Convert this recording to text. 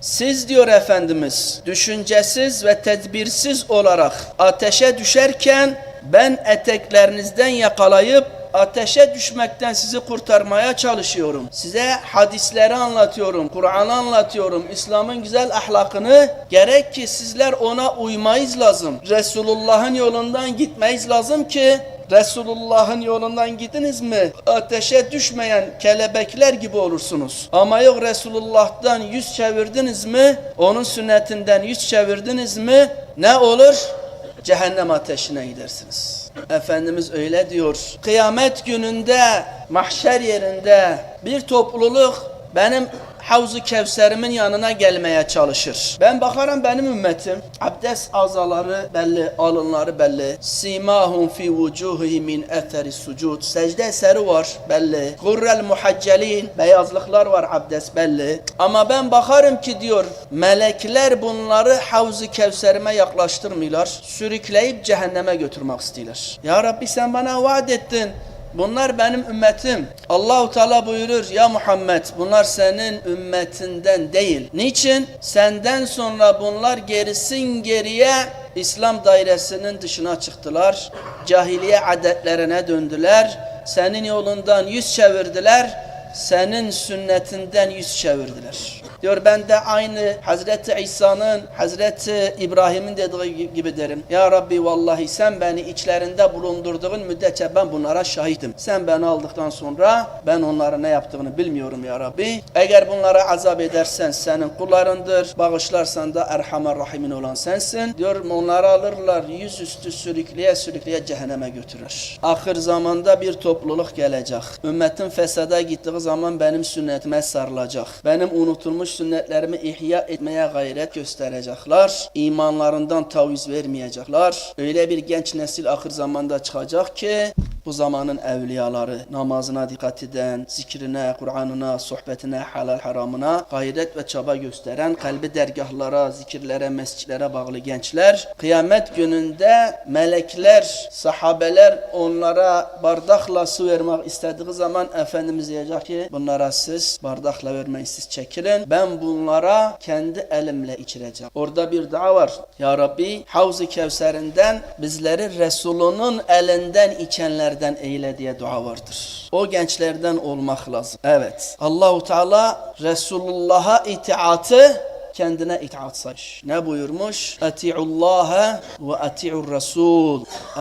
Siz diyor Efendimiz düşüncesiz ve tedbirsiz olarak ateşe düşerken ben eteklerinizden yakalayıp ateşe düşmekten sizi kurtarmaya çalışıyorum. Size hadisleri anlatıyorum, Kur'an'ı anlatıyorum, İslam'ın güzel ahlakını gerek ki sizler ona uymayız lazım. Resulullah'ın yolundan gitmeyiz lazım ki Resulullah'ın yolundan gittiniz mi ateşe düşmeyen kelebekler gibi olursunuz. Ama yok Resulullah'tan yüz çevirdiniz mi onun sünnetinden yüz çevirdiniz mi ne olur? Cehennem ateşine gidersiniz. Efendimiz öyle diyor. Kıyamet gününde mahşer yerinde bir topluluk benim Havzu Kevser'imin yanına gelmeye çalışır. Ben bakarım benim ümmetim. Abdest azaları belli, alınları belli. Simahum fi vucuhi min eteri sucud. Secde eseri var belli. Gurrel muhaccelin. Beyazlıklar var abdest belli. Ama ben bakarım ki diyor melekler bunları Havzu Kevser'ime yaklaştırmıyorlar. Sürükleyip cehenneme götürmek istiyorlar. Ya Rabbi sen bana vaat ettin. Bunlar benim ümmetim. Allahu Teala buyurur ya Muhammed bunlar senin ümmetinden değil. Niçin? Senden sonra bunlar gerisin geriye İslam dairesinin dışına çıktılar. Cahiliye adetlerine döndüler. Senin yolundan yüz çevirdiler. Senin sünnetinden yüz çevirdiler. Diyor ben de aynı Hazreti İsa'nın, Hazreti İbrahim'in dediği gibi derim. Ya Rabbi vallahi sen beni içlerinde bulundurduğun müddetçe ben bunlara şahidim. Sen beni aldıktan sonra ben onlara ne yaptığını bilmiyorum ya Rabbi. Eğer bunlara azap edersen senin kullarındır. Bağışlarsan da Erhamer Rahimin olan sensin. Diyor onları alırlar yüzüstü sürükleye sürükleye cehenneme götürür. Ahir zamanda bir topluluk gelecek. Ümmetin fesada gittiği zaman benim sünnetime sarılacak. Benim unutulmuş sünnetlerimi ihya etmeye gayret gösterecekler. İmanlarından taviz vermeyecekler. Öyle bir genç nesil ahir zamanda çıkacak ki bu zamanın evliyaları namazına dikkat eden, zikrine, Kur'an'ına, sohbetine, halal haramına gayret ve çaba gösteren, kalbi dergahlara, zikirlere, mescitlere bağlı gençler, kıyamet gününde melekler, sahabeler onlara bardakla su vermek istediği zaman Efendimiz diyecek ki bunlara siz bardakla vermeyin siz çekilin. Ben bunlara kendi elimle içireceğim. Orada bir dua var. Ya Rabbi Havz-ı Kevser'inden bizleri Resulünün elinden içenlerden eyle diye dua vardır. O gençlerden olmak lazım. Evet. Allahu Teala Resulullah'a itaatı kendine itaat saymış. Ne buyurmuş? Eti'ullaha ve eti'ur Resul.